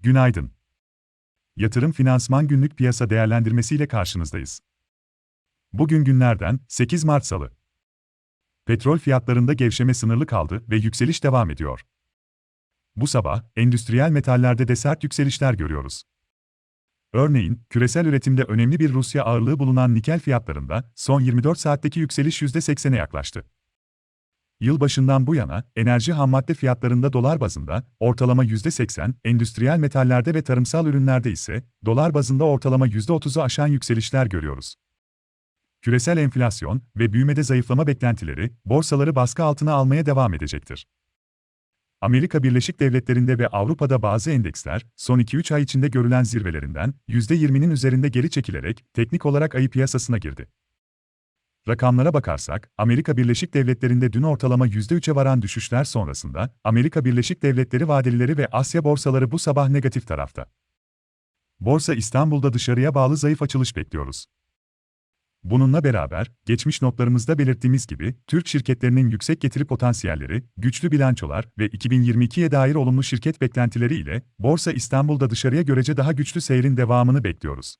günaydın. Yatırım Finansman Günlük Piyasa Değerlendirmesi ile karşınızdayız. Bugün günlerden 8 Mart Salı. Petrol fiyatlarında gevşeme sınırlı kaldı ve yükseliş devam ediyor. Bu sabah, endüstriyel metallerde de sert yükselişler görüyoruz. Örneğin, küresel üretimde önemli bir Rusya ağırlığı bulunan nikel fiyatlarında son 24 saatteki yükseliş %80'e yaklaştı. Yılbaşından bu yana, enerji hammadde fiyatlarında dolar bazında ortalama %80, endüstriyel metallerde ve tarımsal ürünlerde ise dolar bazında ortalama %30'u aşan yükselişler görüyoruz. Küresel enflasyon ve büyümede zayıflama beklentileri borsaları baskı altına almaya devam edecektir. Amerika Birleşik Devletleri'nde ve Avrupa'da bazı endeksler, son 2-3 ay içinde görülen zirvelerinden %20'nin üzerinde geri çekilerek teknik olarak ayı piyasasına girdi. Rakamlara bakarsak, Amerika Birleşik Devletleri'nde dün ortalama %3'e varan düşüşler sonrasında, Amerika Birleşik Devletleri vadelileri ve Asya borsaları bu sabah negatif tarafta. Borsa İstanbul'da dışarıya bağlı zayıf açılış bekliyoruz. Bununla beraber, geçmiş notlarımızda belirttiğimiz gibi, Türk şirketlerinin yüksek getiri potansiyelleri, güçlü bilançolar ve 2022'ye dair olumlu şirket beklentileri ile Borsa İstanbul'da dışarıya görece daha güçlü seyrin devamını bekliyoruz.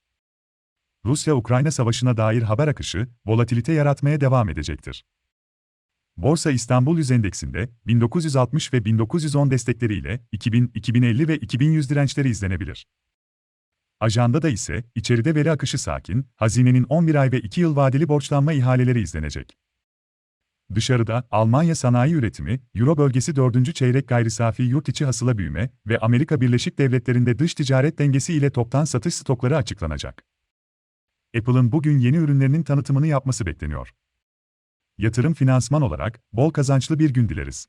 Rusya-Ukrayna savaşına dair haber akışı, volatilite yaratmaya devam edecektir. Borsa İstanbul Yüz Endeksinde 1960 ve 1910 destekleriyle 2000, 2050 ve 2100 dirençleri izlenebilir. Ajanda da ise içeride veri akışı sakin, hazinenin 11 ay ve 2 yıl vadeli borçlanma ihaleleri izlenecek. Dışarıda, Almanya sanayi üretimi, Euro bölgesi 4. çeyrek gayri safi yurt içi hasıla büyüme ve Amerika Birleşik Devletleri'nde dış ticaret dengesi ile toptan satış stokları açıklanacak. Apple'ın bugün yeni ürünlerinin tanıtımını yapması bekleniyor. Yatırım finansman olarak bol kazançlı bir gün dileriz.